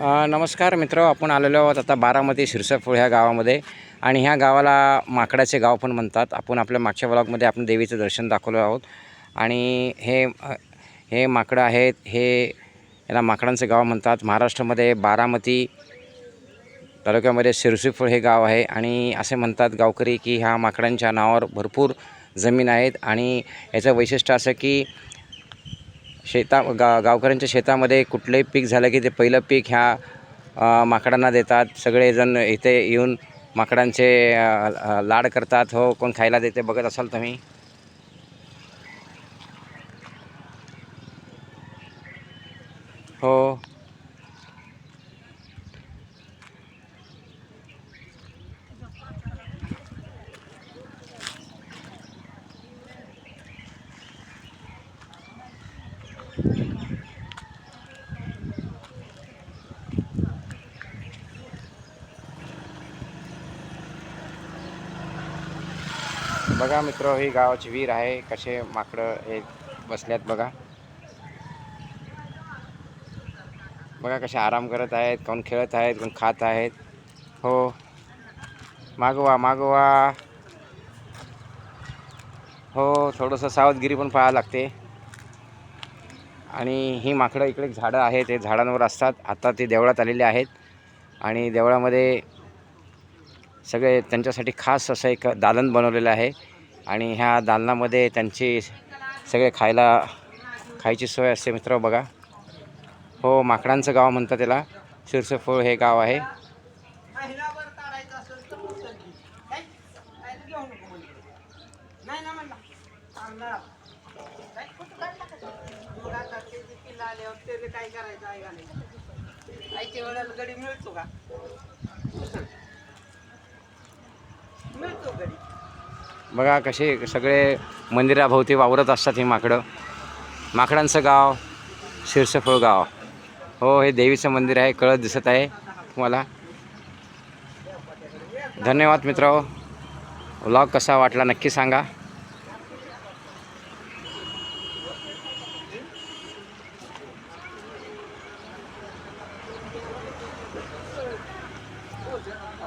नमस्कार मित्र आपण आलेलो आहोत आता बारामती शिरसफूळ ह्या गावामध्ये. आणि ह्या गावाला माकडाचे गाव पण म्हणतात. आपण आपल्या मागच्या ब्लॉगमध्ये आपण देवीचं दर्शन दाखवलं आहोत. आणि हे हे माकडं आहेत हे याला माकडांचं गाव म्हणतात. महाराष्ट्रामध्ये बारामती तालुक्यामध्ये शिरसीफळ हे गाव आहे. आणि असे म्हणतात गावकरी की ह्या माकडांच्या नावावर भरपूर जमीन आहेत. आणि याचं वैशिष्ट्य असं की शेता गा गावकऱ्यांच्या शेतामध्ये कुठलंही पीक झालं की ते पहिलं पीक ह्या माकडांना देतात. सगळेजण इथे येऊन माकडांचे लाड करतात. हो कोण खायला देते बघत असाल तुम्ही? हो. बघा मित्र ही गावाची वीर आहे. कसे माकडं हे बसल्यात बघा. बघा कसे आराम करत आहेत कोण खेळत आहेत कोण खात आहेत. हो. मागवा मागवा. हो थोडंसं सावधगिरी पण पाहावं लागते. आणि ही माकडं इकडे झाडं आहेत ते झाडांवर असतात. आता ते देवळात आलेले आहेत. आणि देवळामध्ये सगळे त्यांच्यासाठी खास असं एक दालन बनवलेलं आहे. आणि ह्या दालनामध्ये त्यांची सगळे खायला खायची सोय असते मित्र बघा. हो माकडांचं गाव म्हणतात त्याला. शिरसफळ हे गाव आहे. महिनाभर आल्यावर काय करायचं आईच्या गडी मिळतो का? मिळतो गडी. बघा कसे सगळे मंदिराभोवती वावरत असतात ही माकडं. माकडांचं गाव शिरसफळ गाव. हो हे देवीचं मंदिर आहे कळत दिसत आहे तुम्हाला. धन्यवाद मित्र व्लॉग कसा वाटला नक्की सांगा. 我觉得还好。